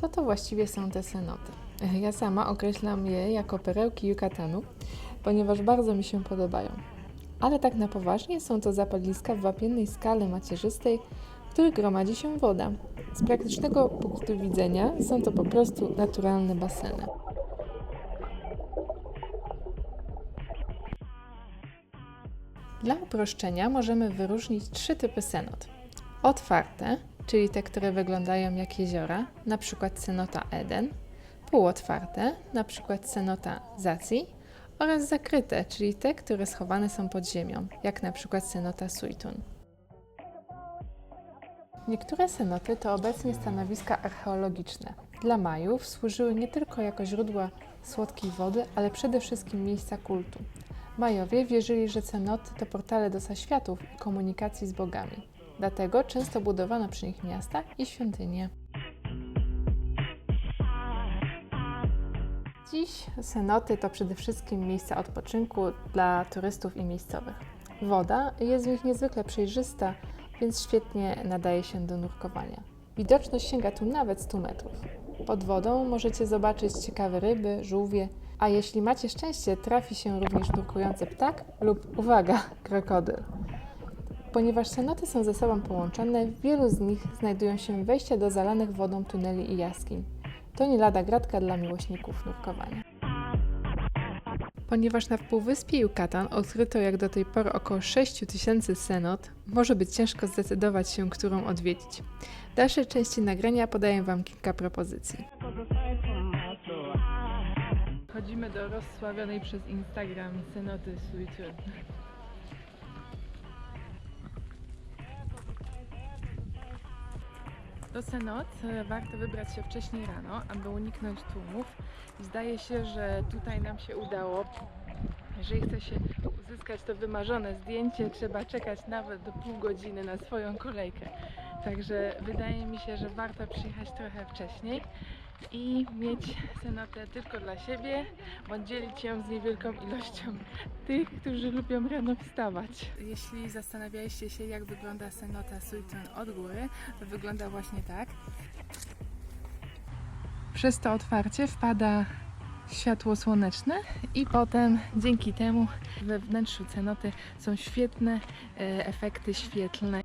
Co to właściwie są te cenoty? Ja sama określam je jako perełki Yucatanu, ponieważ bardzo mi się podobają. Ale tak na poważnie są to zapalniska w wapiennej skale macierzystej, w których gromadzi się woda. Z praktycznego punktu widzenia są to po prostu naturalne baseny. Dla uproszczenia możemy wyróżnić trzy typy cenot. Otwarte, czyli te, które wyglądają jak jeziora, przykład cenota Eden, półotwarte, przykład cenota Zaci oraz zakryte, czyli te, które schowane są pod ziemią, jak przykład cenota Suitun. Niektóre cenoty to obecnie stanowiska archeologiczne. Dla Majów służyły nie tylko jako źródła słodkiej wody, ale przede wszystkim miejsca kultu. Majowie wierzyli, że cenoty to portale do zaświatów i komunikacji z bogami. Dlatego często budowano przy nich miasta i świątynie. Dziś cenoty to przede wszystkim miejsca odpoczynku dla turystów i miejscowych. Woda jest w nich niezwykle przejrzysta, więc świetnie nadaje się do nurkowania. Widoczność sięga tu nawet 100 metrów. Pod wodą możecie zobaczyć ciekawe ryby, żółwie, a jeśli macie szczęście, trafi się również nurkujący ptak lub, uwaga, krokodyl. Ponieważ cenoty są ze sobą połączone, w wielu z nich znajdują się wejścia do zalanych wodą tuneli i jaskiń. To nie lada gratka dla miłośników nurkowania. Ponieważ na Półwyspie Yucatan odkryto jak do tej pory około 6 tysięcy cenot, może być ciężko zdecydować się, którą odwiedzić. W dalszej części nagrania podaję Wam kilka propozycji. Chodzimy do rozsławionej przez Instagram cenoty Suitun. Do cenot e, warto wybrać się wcześniej rano, aby uniknąć tłumów. Zdaje się, że tutaj nam się udało. Jeżeli chce się uzyskać to wymarzone zdjęcie, trzeba czekać nawet do pół godziny na swoją kolejkę. Także wydaje mi się, że warto przyjechać trochę wcześniej i mieć cenotę tylko dla siebie, bądź dzielić ją z niewielką ilością tych, którzy lubią rano wstawać. Jeśli zastanawialiście się, jak wygląda cenota Suitun od góry, to wygląda właśnie tak. Przez to otwarcie wpada światło słoneczne i potem dzięki temu we wnętrzu cenoty są świetne e, efekty świetlne.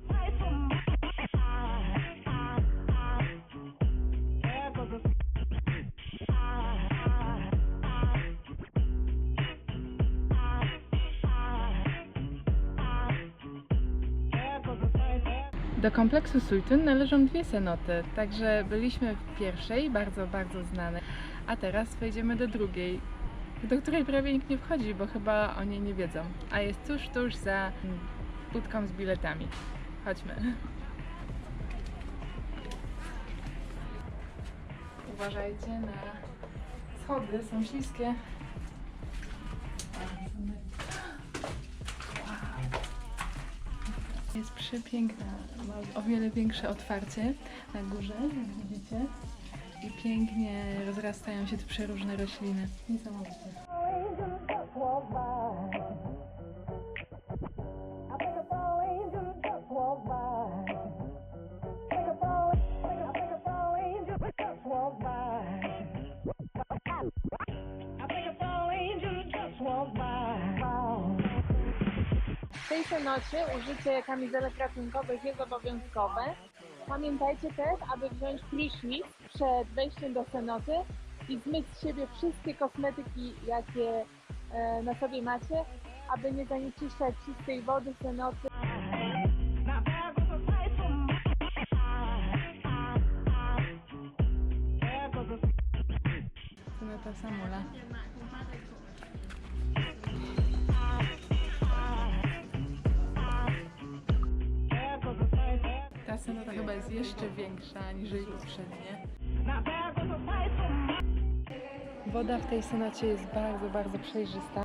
Do kompleksu Sultyn należą dwie cenoty, także byliśmy w pierwszej, bardzo, bardzo znanej, a teraz wejdziemy do drugiej, do której prawie nikt nie wchodzi, bo chyba o niej nie wiedzą, a jest tuż, tuż za budką z biletami. Chodźmy. Uważajcie na schody, są śliskie. Jest przepiękna, ma o wiele większe otwarcie na górze, jak widzicie. I pięknie rozrastają się tu przeróżne rośliny. Niesamowite. W tej cenocie użycie kamizelek ratunkowych jest obowiązkowe. Pamiętajcie też, aby wziąć prysznic przed wejściem do cenoty i zmyć z siebie wszystkie kosmetyki, jakie e, na sobie macie, aby nie zanieczyszczać czystej wody cenoty. Now there Ta chyba jest jeszcze większa aniżeli poprzednie. Woda w tej cenocie jest bardzo, bardzo przejrzysta.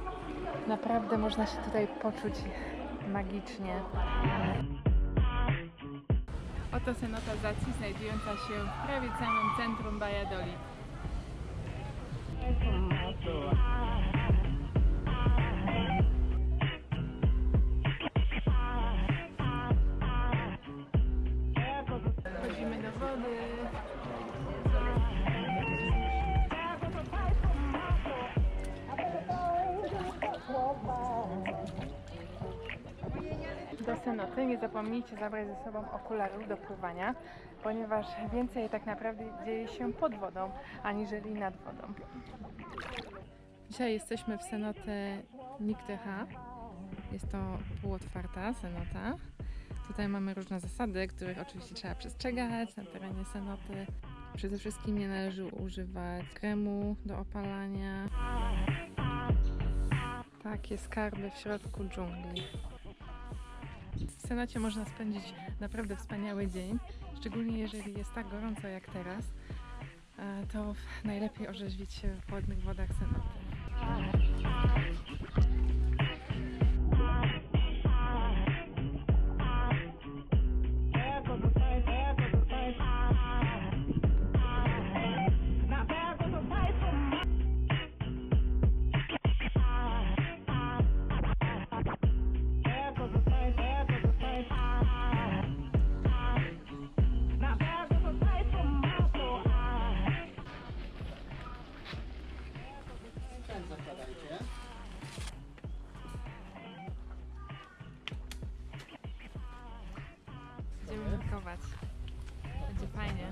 Naprawdę można się tutaj poczuć magicznie. Oto cenota Zaci znajdująca się w prawie całym centrum Valladolid. Do cenoty nie zapomnijcie zabrać ze sobą okularów do pływania, ponieważ więcej tak naprawdę dzieje się pod wodą, aniżeli nad wodą. Dzisiaj jesteśmy w cenoty Niktecha. Jest to półotwarta cenota. Tutaj mamy różne zasady, których oczywiście trzeba przestrzegać na terenie cenoty. Przede wszystkim nie należy używać kremu do opalania. Takie skarby w środku dżungli. W cenocie można spędzić naprawdę wspaniały dzień, szczególnie jeżeli jest tak gorąco jak teraz. To najlepiej orzeźwić się w chłodnych wodach cenoty. Nurkować. Będzie fajnie.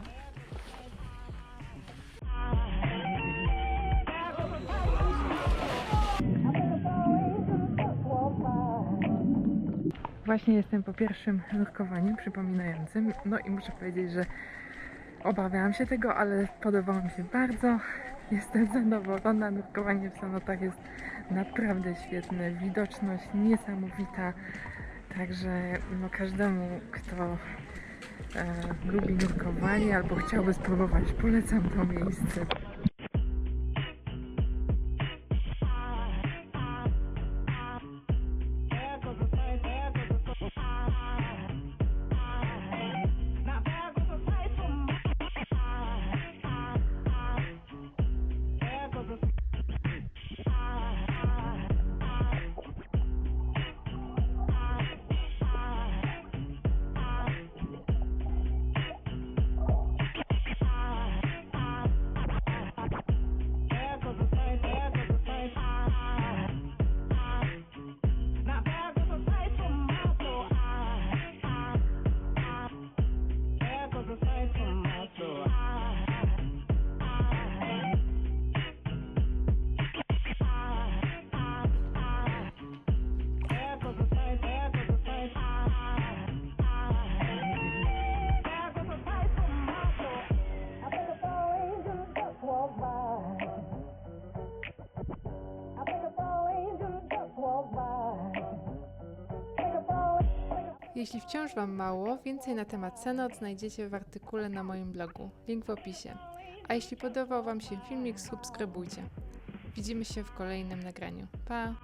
Właśnie jestem po pierwszym nurkowaniu przypominającym. No i muszę powiedzieć, że obawiałam się tego, ale podobało mi się bardzo. Jestem zadowolona. Nurkowanie w samotach jest naprawdę świetne. Widoczność niesamowita. Także no, każdemu, kto lubi nurkowanie albo chciałby spróbować, polecam to miejsce. Jeśli wciąż Wam mało, więcej na temat Senot znajdziecie w artykule na moim blogu. Link w opisie. A jeśli podobał Wam się filmik, subskrybujcie. Widzimy się w kolejnym nagraniu. Pa!